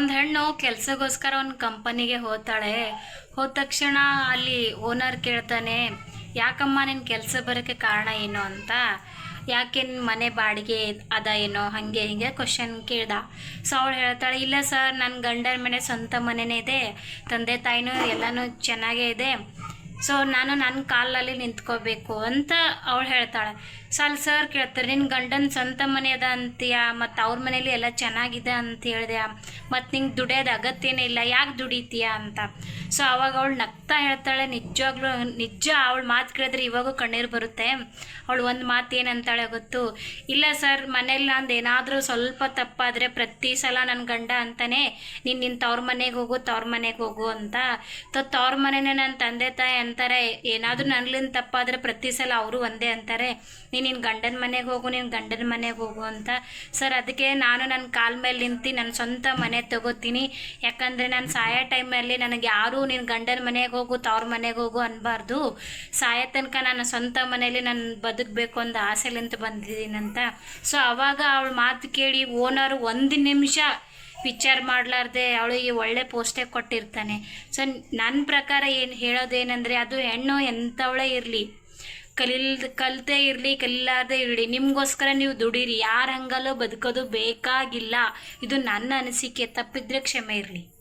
ಒಂದು ಹೆಣ್ಣು ಕೆಲಸಗೋಸ್ಕರ ಒಂದು ಕಂಪನಿಗೆ ಹೋಗ್ತಾಳೆ. ಹೋದ ತಕ್ಷಣ ಅಲ್ಲಿ ಓನರ್ ಕೇಳ್ತಾನೆ, ಯಾಕಮ್ಮ ನಿನ್ನ ಕೆಲಸ ಬರೋಕ್ಕೆ ಕಾರಣ ಏನು ಅಂತ? ಯಾಕೆ ಮನೆ ಬಾಡಿಗೆ ಅದ ಏನೋ? ಹಾಗೆ ಹಿಂಗೆ ಕ್ವಶನ್ ಕೇಳ್ದ. ಸೊ ಅವಳು ಹೇಳ್ತಾಳೆ, ಇಲ್ಲ ಸರ್ ನನ್ನ ಗಂಡನ ಮನೆ ಸ್ವಂತ ಮನೆನೇ ಇದೆ. ತಂದೆ ತಾಯಿನೂ ಎಲ್ಲನೂ ಚೆನ್ನಾಗೇ ಇದೆ. ಸೊ ನಾನು ನನ್ನ ಕಾಲಲ್ಲಿ ನಿಂತ್ಕೋಬೇಕು ಅಂತ ಅವಳು ಹೇಳ್ತಾಳೆ. ಸೊ ಅಲ್ಲಿ ಸರ್, ಕೇಳ್ತಾರೆ ನಿನ್ನ ಗಂಡನ ಸ್ವಂತ ಮನೆ ಅದ ಅಂತೀಯ? ಮತ್ತು ಅವ್ರ ಮನೇಲಿ ಎಲ್ಲ ಚೆನ್ನಾಗಿದೆ ಅಂತ ಹೇಳಿದೆ ಮತ್ತು ನಿಂಗೆ ದುಡಿಯೋದು ಅಗತ್ಯನೇ ಇಲ್ಲ. ಯಾಕೆ ದುಡಿತೀಯ ಅಂತ. ಸೊ ಅವಾಗ ಅವಳು ನಗ್ತಾ ಹೇಳ್ತಾಳೆ, ನಿಜವಾಗ್ಲೂ, ನಿಜ, ಅವಳು ಮಾತು ಕೇಳಿದ್ರೆ ಇವಾಗೂ ಕಣ್ಣೀರು ಬರುತ್ತೆ. ಅವಳು ಒಂದು ಮಾತು ಏನಂತಾಳೆ ಗೊತ್ತು? ಇಲ್ಲ ಸರ್, ಮನೇಲಿ ನಂದು ಏನಾದರೂ ಸ್ವಲ್ಪ ತಪ್ಪಾದರೆ ಪ್ರತಿ ಸಲ ನನ್ನ ಗಂಡ ಅಂತಾನೆ, ನೀನು ನಿನ್ನ ತವ್ರ ಮನೆಗೆ ಹೋಗು, ತವ್ರ ಮನೆಗೆ ಹೋಗು ಅಂತ. ತವ್ರ ಮನೆನೇ ನನ್ನ ತಂದೆ, ತಾಯಿ ಅಂತಾರೆ. ಏನಾದರೂ ನನ್ಲಿಂದ ತಪ್ಪಾದರೆ ಪ್ರತಿ ಸಲ ಅವರು ಒಂದೇ ಅಂತಾರೆ. ನೀನು ನಿನ್ನ ಗಂಡನ ಮನೆಗೆ ಹೋಗು ನಿನ್ನ ಗಂಡನ ಮನೆಗೆ ಹೋಗು ಅಂತ. ಸರ್ ಅದಕ್ಕೆ ನಾನು ನನ್ನ ಕಾಲ ಮೇಲೆ ನಿಂತು ನನ್ನ ಸ್ವಂತ ಮನೆ ತಗೋತೀನಿ. ಯಾಕಂದರೆ ನಾನು ಸಾಯೋ ಟೈಮಲ್ಲಿ ನನಗೆ ಯಾರೂ ನಿನ್ನ ಗಂಡನ ಮನೆಗೆ ಹೋಗು, ತವ್ರ ಮನೆಗೆ ಹೋಗು ಅನ್ಬಾರ್ದು. ಸಾಯ ತನಕ ನನ್ನ ಸ್ವಂತ ಮನೆಯಲ್ಲಿ ನಾನು ಬದುಕಬೇಕು ಅಂತ ಆಸೆಲಿಂತ ಬಂದಿದ್ದೀನಂತ. ಸೊ ಅವಾಗ ಅವಳು ಮಾತು ಕೇಳಿ ಓನರು ಒಂದು ನಿಮಿಷ ವಿಚಾರ ಮಾಡಲಾರ್ದೆ ಅವಳಿಗೆ ಒಳ್ಳೆ ಪೋಸ್ಟೇ ಕೊಟ್ಟಿರ್ತಾನೆ. ಸೊ ನನ್ನ ಪ್ರಕಾರ ಏನು ಹೇಳೋದೇನೆಂದರೆ, ಅದು ಹೆಣ್ಣು ಎಂಥವಳೇ ಇರಲಿ ಕಲಿಲ್ ಕಲಿತೇ ಇರಲಿ, ಕಲಿಲಾರ್ದೇ ಇರಲಿ, ನಿಮಗೋಸ್ಕರ ನೀವು ದುಡೀರಿ, ಯಾರ ಹಂಗಲ್ಲೋ ಬದುಕೋದು ಬೇಕಾಗಿಲ್ಲ. ಇದು ನನ್ನ ಅನಿಸಿಕೆ, ತಪ್ಪಿದ್ರೆ ಕ್ಷಮೆ ಇರಲಿ.